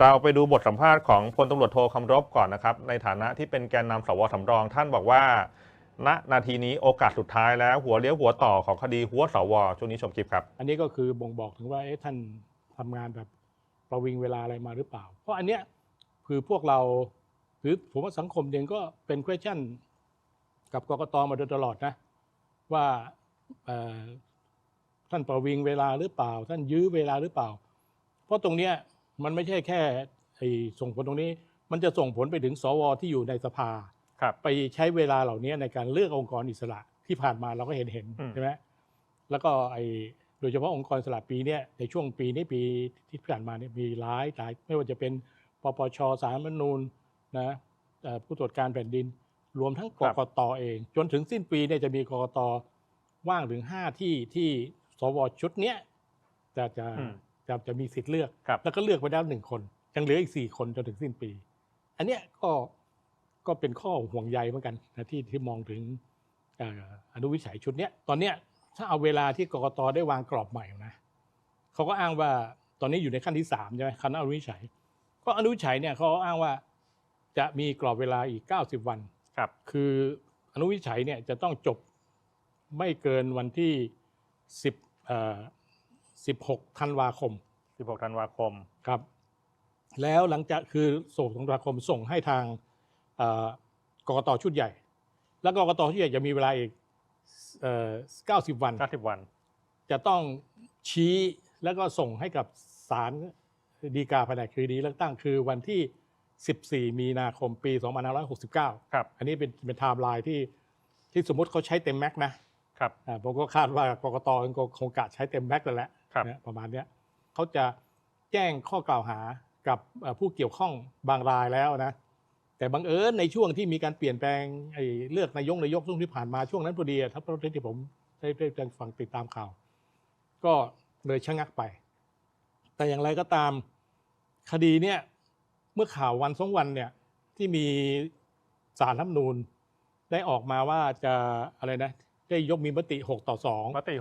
เราไปดูบทสัมภาษณ์ของพลตำรวจโทคำรบก่อนนะครับ ในฐานะที่เป็นแกนนำสวสำรอง ท่านบอกว่า ณนาทีนี้โอกาสสุดท้ายแล้วหัวเลี้ยวหัวต่อของคดีหัวสวช่วงนี้ชมคลิปครับ อันนี้ก็คือบ่งบอกถึงว่าเอ๊ะท่านทำงานแบบประวิงเวลาอะไรมาหรือเปล่า เพราะอันเนี้ยคือพวกเราหรือผมว่าสังคมเองก็เป็น question กับกกตมาโดยตลอดนะ ว่าเอ่อท่านประวิงเวลาหรือเปล่า ท่านยื้อเวลาหรือเปล่า เพราะตรงเนี้ย มันไม่ใช่แค่ไอ้ส่งผลตรงนี้ มันจะส่งผลไปถึงสวที่อยู่ในสภา ครับ ไปใช้เวลาเหล่านี้ในการเลือกองค์กรอิสระที่ผ่านมาเราก็เห็นเห็นอืม ใช่ไหมแล้วก็ไอโดยเฉพาะองค์กรอิสระปีเนี้ยในช่วงปีนี้ปีที่ผ่านมาเนี่ยมีหลายหลายไม่ว่าจะเป็นปปชสารรัฐธรรมนูญนะเอ่อผู้ตรวจการแผ่นดิน รวมทั้งกกตเอง จนถึงสิ้นปีเนี่ยจะมีกกตว่างถึงห้าที่ที่สวชุดเนี้ยจะจะอืม จะจะมีสิทธิ์เลือก ครับ แล้วก็เลือกไปแล้วหนึ่งคน ยังเหลืออีกสี่คนจนถึงสิ้นปี อันเนี้ยก็ก็เป็นข้อห่วงใยเหมือนกันนะที่ที่มองถึงเอ่ออนุวิจัยชุดเนี้ยตอนเนี้ยถ้าเอาเวลาที่กกตได้วางกรอบใหม่นะเขาก็อ้างว่าตอนนี้อยู่ในขั้นที่สามใช่ไหมคณะอนุวิจัย ก็อนุวิจัยเนี่ยเขาอ้างว่าจะมีกรอบเวลาอีก 90 วัน ครับ คืออนุวิจัยเนี่ยจะต้องจบไม่เกินวันที่ 10เอ่อ 16ธันวาคม 16ธันวาคม ครับ แล้วหลังจากคือส่งธันวาคมส่งให้ทางเอ่อกกตชุดใหญ่ แล้วกกตชุดใหญ่จะมีเวลาอีกเอ่อ90วัน90วัน จะต้องชี้แล้วก็ส่งให้กับศาลฎีกาแผนกคดีเลือกตั้งคือวันที่ 14 มีนาคมปี 2569 ครับ อันนี้เป็นเป็นไทม์ไลน์ที่ที่สมมติเขาใช้เต็มแม็กซ์นะครับอ่าผมก็คาดว่ากกตคงคงกะใช้เต็มแม็กซ์แล้วแหละครับ นะประมาณเนี้ยเขาจะแจ้งข้อกล่าวหากับผู้เกี่ยวข้องบางรายแล้วนะ แต่บังเอิญในช่วงที่มีการเปลี่ยนแปลงไอ้เลือกนายกนายกช่วงที่ผ่านมาช่วงนั้นพอดีอะถ้าเพราะที่ผมได้ได้ไดฟังติดตามข่าว ก็เลยชะงักไป แต่อย่างไรก็ตามคดีเนี่ยเมื่อข่าววันสองวันเนี่ยที่มีสารรัฐมนูญได้ออกมาว่าจะอะไรนะ ได้ยกมีมติ 6 ต่อ 2 มติ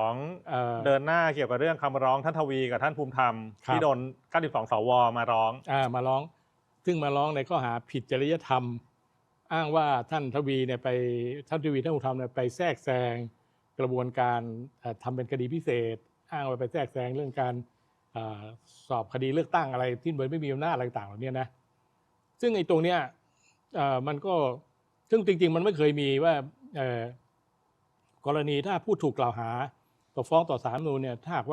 62 เอ่อ เดินหน้าเกี่ยวกับเรื่องคำร้องท่านทวีกับท่านภูมิธรรม ครับ ที่โดน 92 สว มาร้อง อ่ามาร้อง ซึ่งมาร้องในข้อหาผิดจริยธรรม อ้างว่าท่านทวีเนี่ยไปท่านทวีท่านภูมิธรรมเนี่ยไปแทรกแซงกระบวนการเอ่อทำเป็นคดีพิเศษ อ้างว่าไปแทรกแซงเรื่องการเออสอบคดีเลือกตั้งอะไรที่โดยไม่มีอำนาจอะไรต่างๆเหล่านี้นะ ซึ่งไอ้ตรงเนี้ยเอ่อมันก็ซึ่งจริง ๆ มันไม่เคยมีว่าเอ่อ กรณีถ้าผู้ถูกกล่าวหาต่อฟ้องต่อศาลรัฐธรรมนูนเนี่ยถ้าหากว่า